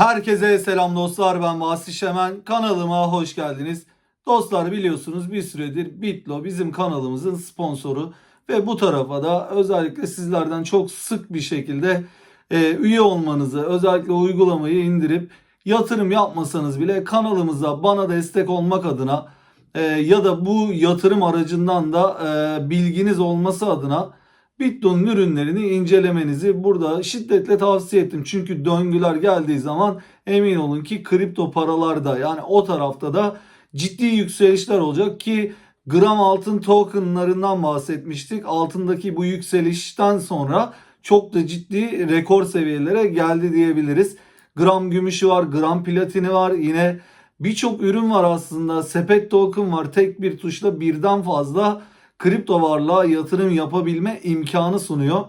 Herkese selam dostlar ben Vasfi Şemen kanalıma hoş geldiniz. Dostlar biliyorsunuz bir süredir Bitlo bizim kanalımızın sponsoru ve bu tarafa da özellikle sizlerden çok sık bir şekilde e, üye olmanızı özellikle uygulamayı indirip yatırım yapmasanız bile kanalımıza bana destek olmak adına e, ya da bu yatırım aracından da e, bilginiz olması adına Bitcoin ürünlerini incelemenizi burada şiddetle tavsiye ettim. Çünkü döngüler geldiği zaman emin olun ki kripto paralarda yani o tarafta da ciddi yükselişler olacak ki gram altın tokenlarından bahsetmiştik. Altındaki bu yükselişten sonra çok da ciddi rekor seviyelere geldi diyebiliriz. Gram gümüşü var, gram platini var. Yine birçok ürün var aslında. Sepet token var. Tek bir tuşla birden fazla kripto varlığa yatırım yapabilme imkanı sunuyor.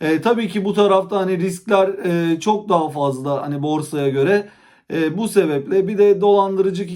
E, tabii ki bu tarafta hani riskler e, çok daha fazla hani borsaya göre. E, bu sebeple bir de dolandırıcı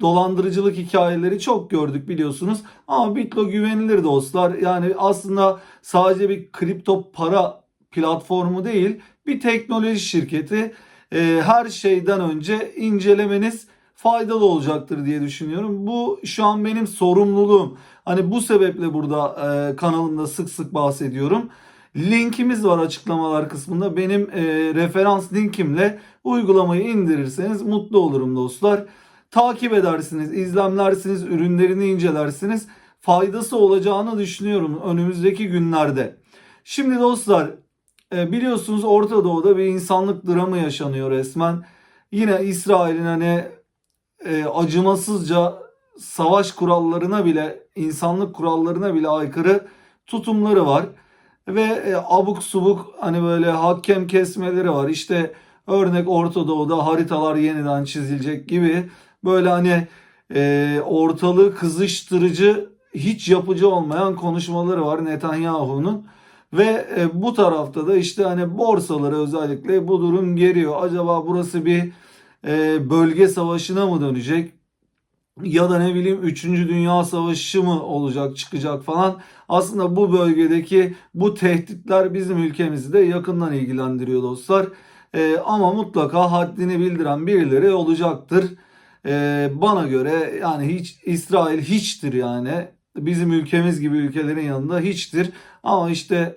dolandırıcılık hikayeleri çok gördük biliyorsunuz. Ama Bitlo güvenilir dostlar. Yani aslında sadece bir kripto para platformu değil, bir teknoloji şirketi. E, her şeyden önce incelemeniz faydalı olacaktır diye düşünüyorum. Bu şu an benim sorumluluğum. Hani bu sebeple burada e, kanalımda sık sık bahsediyorum. Linkimiz var açıklamalar kısmında. Benim e, referans linkimle uygulamayı indirirseniz mutlu olurum dostlar. Takip edersiniz, izlemlersiniz, ürünlerini incelersiniz. Faydası olacağını düşünüyorum önümüzdeki günlerde. Şimdi dostlar e, biliyorsunuz Orta Doğu'da bir insanlık dramı yaşanıyor resmen. Yine İsrail'in hani e, acımasızca savaş kurallarına bile, insanlık kurallarına bile aykırı tutumları var. Ve e, abuk subuk hani böyle hakem kesmeleri var. İşte örnek Orta Doğu'da haritalar yeniden çizilecek gibi böyle hani e, ortalığı kızıştırıcı hiç yapıcı olmayan konuşmaları var Netanyahu'nun. Ve e, bu tarafta da işte hani borsaları özellikle bu durum geriyor. Acaba burası bir e, bölge savaşına mı dönecek? Ya da ne bileyim 3. Dünya Savaşı mı olacak çıkacak falan. Aslında bu bölgedeki bu tehditler bizim ülkemizi de yakından ilgilendiriyor dostlar. E, ama mutlaka haddini bildiren birileri olacaktır. E, bana göre yani hiç İsrail hiçtir yani. Bizim ülkemiz gibi ülkelerin yanında hiçtir. Ama işte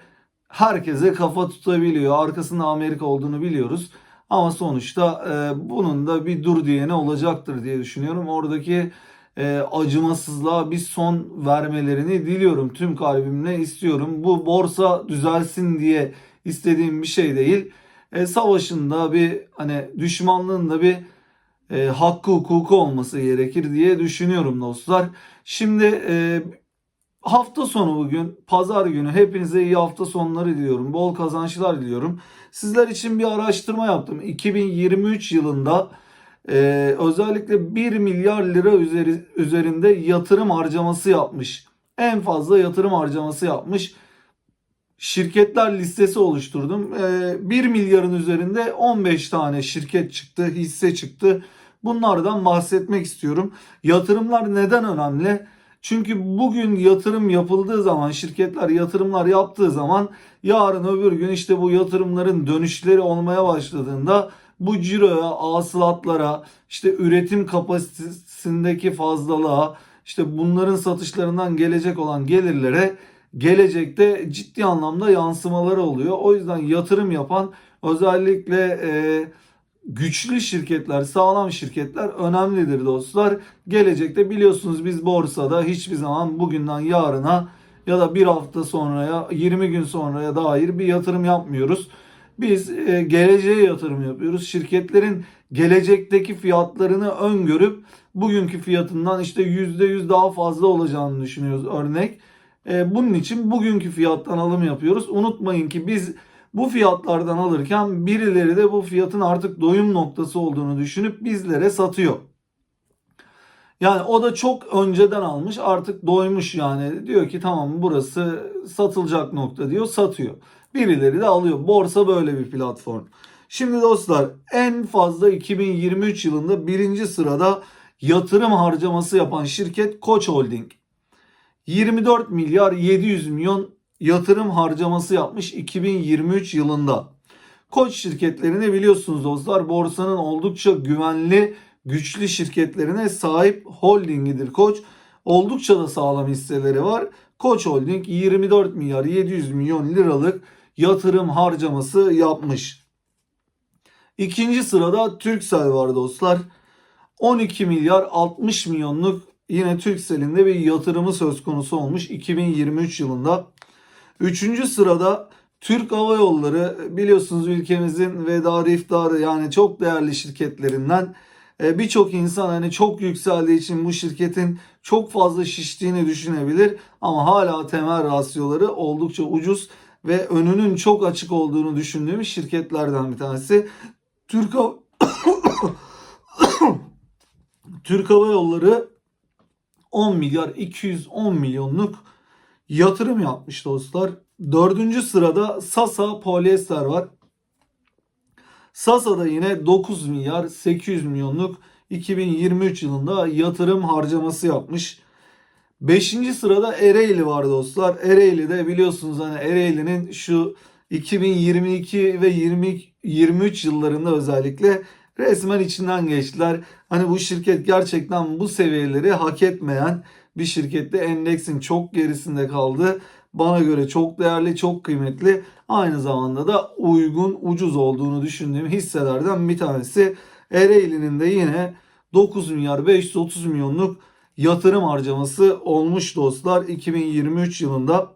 herkese kafa tutabiliyor. Arkasında Amerika olduğunu biliyoruz. Ama sonuçta e, bunun da bir dur diyeni olacaktır diye düşünüyorum. Oradaki e, acımasızlığa bir son vermelerini diliyorum. Tüm kalbimle istiyorum. Bu borsa düzelsin diye istediğim bir şey değil. E, savaşında bir hani düşmanlığın da bir e, hakkı hukuku olması gerekir diye düşünüyorum dostlar. Şimdi e, hafta sonu bugün pazar günü hepinize iyi hafta sonları diliyorum. Bol kazançlar diliyorum. Sizler için bir araştırma yaptım. 2023 yılında e, özellikle 1 milyar lira üzeri, üzerinde yatırım harcaması yapmış. En fazla yatırım harcaması yapmış şirketler listesi oluşturdum. E, 1 milyarın üzerinde 15 tane şirket çıktı, hisse çıktı. Bunlardan bahsetmek istiyorum. Yatırımlar neden önemli? Çünkü bugün yatırım yapıldığı zaman, şirketler yatırımlar yaptığı zaman yarın öbür gün işte bu yatırımların dönüşleri olmaya başladığında bu ciroya, hasılatlara, işte üretim kapasitesindeki fazlalığa, işte bunların satışlarından gelecek olan gelirlere gelecekte ciddi anlamda yansımaları oluyor. O yüzden yatırım yapan özellikle e, güçlü şirketler, sağlam şirketler önemlidir dostlar. Gelecekte biliyorsunuz biz borsada hiçbir zaman bugünden yarına ya da bir hafta sonraya, 20 gün sonraya dair bir yatırım yapmıyoruz. Biz e, geleceğe yatırım yapıyoruz. Şirketlerin gelecekteki fiyatlarını öngörüp bugünkü fiyatından işte %100 daha fazla olacağını düşünüyoruz örnek. E, bunun için bugünkü fiyattan alım yapıyoruz. Unutmayın ki biz bu fiyatlardan alırken birileri de bu fiyatın artık doyum noktası olduğunu düşünüp bizlere satıyor. Yani o da çok önceden almış artık doymuş yani diyor ki tamam burası satılacak nokta diyor satıyor. Birileri de alıyor. Borsa böyle bir platform. Şimdi dostlar en fazla 2023 yılında birinci sırada yatırım harcaması yapan şirket Koç Holding. 24 milyar 700 milyon yatırım harcaması yapmış 2023 yılında. Koç şirketlerini biliyorsunuz dostlar borsanın oldukça güvenli, güçlü şirketlerine sahip holdingidir Koç. Oldukça da sağlam hisseleri var. Koç Holding 24 milyar 700 milyon liralık yatırım harcaması yapmış. İkinci sırada Türksel var dostlar. 12 milyar 60 milyonluk yine Türksel'in de bir yatırımı söz konusu olmuş 2023 yılında. Üçüncü sırada Türk Hava Yolları biliyorsunuz ülkemizin veda iftarı yani çok değerli şirketlerinden E, birçok insan hani çok yükseldiği için bu şirketin çok fazla şiştiğini düşünebilir ama hala temel rasyoları oldukça ucuz ve önünün çok açık olduğunu düşündüğümüz şirketlerden bir tanesi. Türk Türk Hava Yolları 10 milyar 210 milyonluk yatırım yapmış dostlar. Dördüncü sırada Sasa Polyester var. Sasa'da yine 9 milyar 800 milyonluk 2023 yılında yatırım harcaması yapmış. Beşinci sırada Ereğli var dostlar. Ereğli'de biliyorsunuz hani Ereğli'nin şu 2022 ve 20, 23 yıllarında özellikle resmen içinden geçtiler. Hani bu şirket gerçekten bu seviyeleri hak etmeyen bir şirkette endeksin çok gerisinde kaldı. Bana göre çok değerli, çok kıymetli. Aynı zamanda da uygun, ucuz olduğunu düşündüğüm hisselerden bir tanesi. Ereğli'nin de yine 9 milyar 530 milyonluk yatırım harcaması olmuş dostlar 2023 yılında.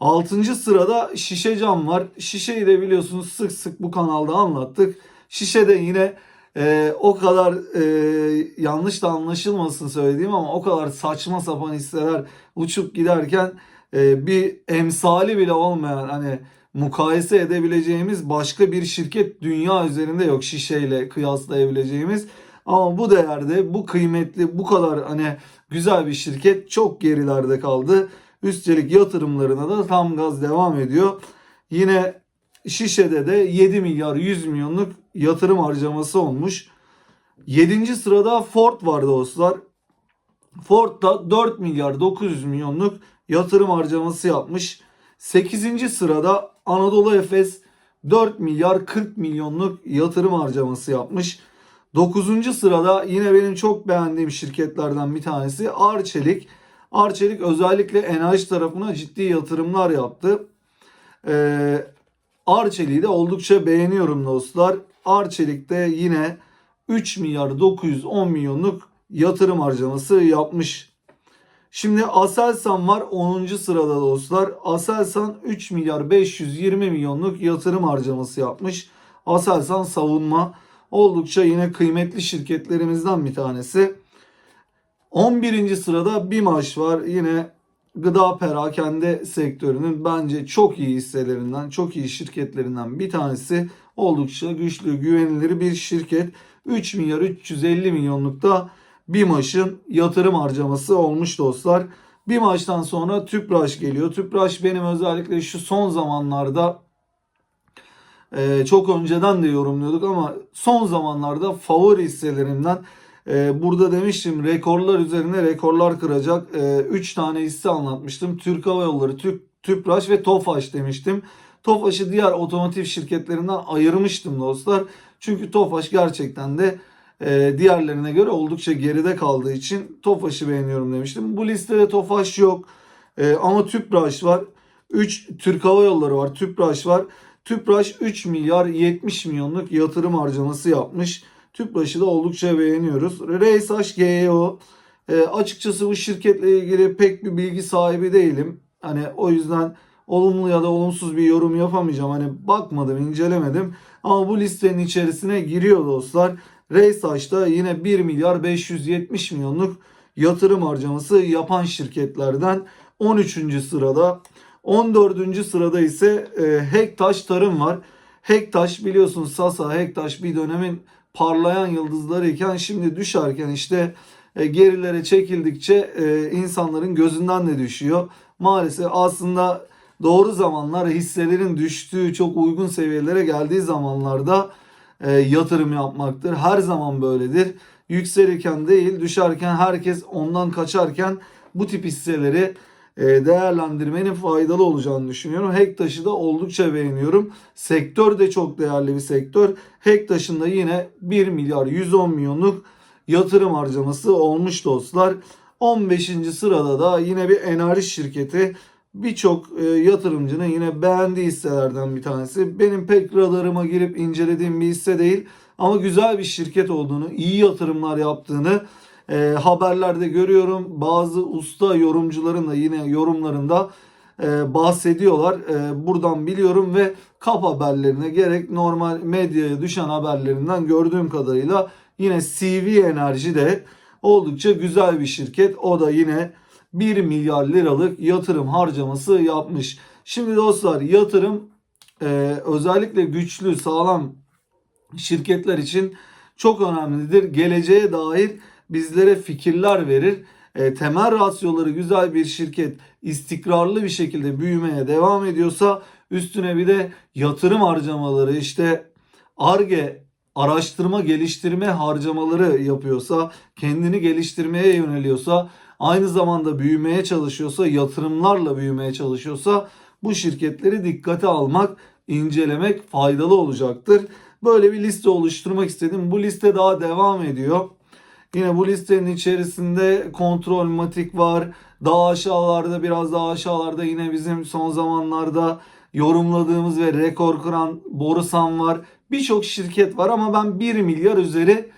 6. sırada şişe cam var. Şişeyi de biliyorsunuz sık sık bu kanalda anlattık. Şişe de yine e, o kadar e, yanlış da anlaşılmasın söylediğim ama o kadar saçma sapan hisseler uçup giderken e, bir emsali bile olmayan hani mukayese edebileceğimiz başka bir şirket dünya üzerinde yok şişeyle kıyaslayabileceğimiz. Ama bu değerde bu kıymetli bu kadar hani güzel bir şirket çok gerilerde kaldı. Üstelik yatırımlarına da tam gaz devam ediyor. Yine Şişe'de de 7 milyar 100 milyonluk yatırım harcaması olmuş. 7. sırada Ford var dostlar. Ford da 4 milyar 900 milyonluk yatırım harcaması yapmış. 8. sırada Anadolu Efes 4 milyar 40 milyonluk yatırım harcaması yapmış. 9. sırada yine benim çok beğendiğim şirketlerden bir tanesi Arçelik. Arçelik özellikle enerji tarafına ciddi yatırımlar yaptı. Ee, Arçelik'i de oldukça beğeniyorum dostlar. Arçelik'te yine 3 milyar 910 milyonluk yatırım harcaması yapmış. Şimdi Aselsan var 10. sırada dostlar. Aselsan 3 milyar 520 milyonluk yatırım harcaması yapmış. Aselsan savunma oldukça yine kıymetli şirketlerimizden bir tanesi. 11. sırada BİMAŞ var. Yine gıda perakende sektörünün bence çok iyi hisselerinden, çok iyi şirketlerinden bir tanesi. Oldukça güçlü, güvenilir bir şirket. 3 milyar 350 milyonlukta BİMAŞ'ın yatırım harcaması olmuş dostlar. BİMAŞ'tan sonra Tüpraş geliyor. Tüpraş benim özellikle şu son zamanlarda e, çok önceden de yorumluyorduk ama son zamanlarda favori hisselerimden ee, burada demiştim rekorlar üzerine rekorlar kıracak 3 tane hisse anlatmıştım. Türk Hava Yolları, Türk, Tüpraş ve Tofaş demiştim. Tofaş'ı diğer otomotiv şirketlerinden ayırmıştım dostlar. Çünkü Tofaş gerçekten de e, diğerlerine göre oldukça geride kaldığı için Tofaş'ı beğeniyorum demiştim. Bu listede Tofaş yok E, ama Tüpraş var. 3 Türk Hava Yolları var, Tüpraş var. Tüpraş 3 milyar 70 milyonluk yatırım harcaması yapmış. Tüpraş'ı da oldukça beğeniyoruz. Reysaş GEO e, açıkçası bu şirketle ilgili pek bir bilgi sahibi değilim. Hani o yüzden olumlu ya da olumsuz bir yorum yapamayacağım. Hani bakmadım, incelemedim. Ama bu listenin içerisine giriyor dostlar. Reysaş'ta yine 1 milyar 570 milyonluk yatırım harcaması yapan şirketlerden 13. sırada. 14. sırada ise e, Hektaş Tarım var. Hektaş biliyorsunuz Sasa Hektaş bir dönemin parlayan yıldızları iken şimdi düşerken işte e, gerilere çekildikçe e, insanların gözünden de düşüyor. Maalesef aslında doğru zamanlar hisselerin düştüğü çok uygun seviyelere geldiği zamanlarda e, yatırım yapmaktır. Her zaman böyledir. Yükselirken değil düşerken herkes ondan kaçarken bu tip hisseleri değerlendirmenin faydalı olacağını düşünüyorum. Hektaş'ı da oldukça beğeniyorum. Sektör de çok değerli bir sektör. Hektaş'ın da yine 1 milyar 110 milyonluk yatırım harcaması olmuş dostlar. 15. sırada da yine bir enerji şirketi. Birçok e, yatırımcının yine beğendiği hisselerden bir tanesi. Benim pek radarıma girip incelediğim bir hisse değil. Ama güzel bir şirket olduğunu, iyi yatırımlar yaptığını e, haberlerde görüyorum. Bazı usta yorumcuların da yine yorumlarında e, bahsediyorlar. E, buradan biliyorum ve kap haberlerine gerek normal medyaya düşen haberlerinden gördüğüm kadarıyla yine CV Enerji de oldukça güzel bir şirket. O da yine 1 milyar liralık yatırım harcaması yapmış. Şimdi dostlar yatırım e, özellikle güçlü sağlam şirketler için çok önemlidir. Geleceğe dair bizlere fikirler verir. E, temel rasyoları güzel bir şirket istikrarlı bir şekilde büyümeye devam ediyorsa üstüne bir de yatırım harcamaları işte ARGE araştırma geliştirme harcamaları yapıyorsa kendini geliştirmeye yöneliyorsa aynı zamanda büyümeye çalışıyorsa yatırımlarla büyümeye çalışıyorsa bu şirketleri dikkate almak incelemek faydalı olacaktır. Böyle bir liste oluşturmak istedim. Bu liste daha devam ediyor. Yine bu listenin içerisinde kontrol matik var. Daha aşağılarda biraz daha aşağılarda yine bizim son zamanlarda yorumladığımız ve rekor kıran Borusan var. Birçok şirket var ama ben 1 milyar üzeri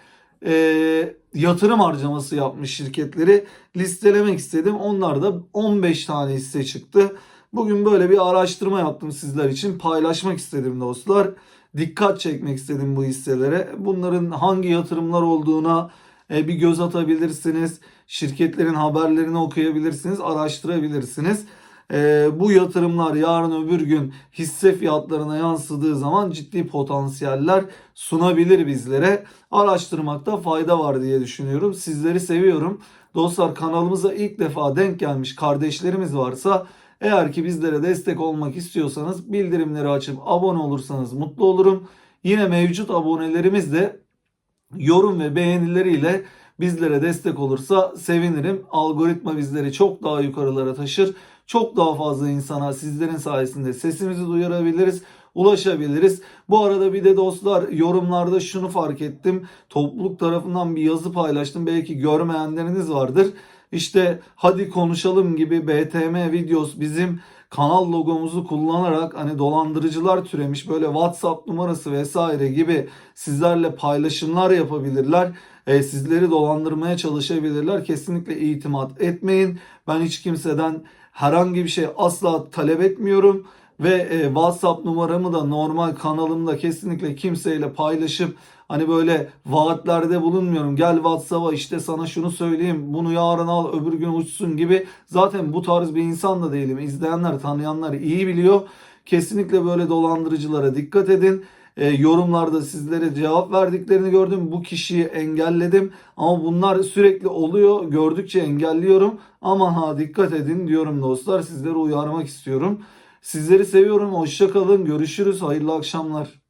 e, yatırım harcaması yapmış şirketleri listelemek istedim. Onlar da 15 tane hisse çıktı. Bugün böyle bir araştırma yaptım sizler için paylaşmak istedim dostlar. Dikkat çekmek istedim bu hisselere. Bunların hangi yatırımlar olduğuna bir göz atabilirsiniz. Şirketlerin haberlerini okuyabilirsiniz, araştırabilirsiniz. E, bu yatırımlar yarın öbür gün hisse fiyatlarına yansıdığı zaman ciddi potansiyeller sunabilir bizlere. Araştırmakta fayda var diye düşünüyorum. Sizleri seviyorum. Dostlar kanalımıza ilk defa denk gelmiş kardeşlerimiz varsa eğer ki bizlere destek olmak istiyorsanız bildirimleri açıp abone olursanız mutlu olurum. Yine mevcut abonelerimiz de yorum ve beğenileriyle bizlere destek olursa sevinirim. Algoritma bizleri çok daha yukarılara taşır. Çok daha fazla insana sizlerin sayesinde sesimizi duyurabiliriz, ulaşabiliriz. Bu arada bir de dostlar yorumlarda şunu fark ettim. Topluluk tarafından bir yazı paylaştım. Belki görmeyenleriniz vardır. İşte hadi konuşalım gibi BTM videos bizim kanal logomuzu kullanarak hani dolandırıcılar türemiş böyle WhatsApp numarası vesaire gibi sizlerle paylaşımlar yapabilirler. E, sizleri dolandırmaya çalışabilirler. Kesinlikle itimat etmeyin. Ben hiç kimseden herhangi bir şey asla talep etmiyorum ve e, WhatsApp numaramı da normal kanalımda kesinlikle kimseyle paylaşıp hani böyle vaatlerde bulunmuyorum. Gel WhatsApp'a işte sana şunu söyleyeyim, bunu yarın al, öbür gün uçsun gibi. Zaten bu tarz bir insan da değilim. İzleyenler, tanıyanlar iyi biliyor. Kesinlikle böyle dolandırıcılara dikkat edin. E, yorumlarda sizlere cevap verdiklerini gördüm. Bu kişiyi engelledim. Ama bunlar sürekli oluyor. Gördükçe engelliyorum. Aman ha dikkat edin diyorum dostlar. Sizleri uyarmak istiyorum. Sizleri seviyorum. Hoşça kalın. Görüşürüz. Hayırlı akşamlar.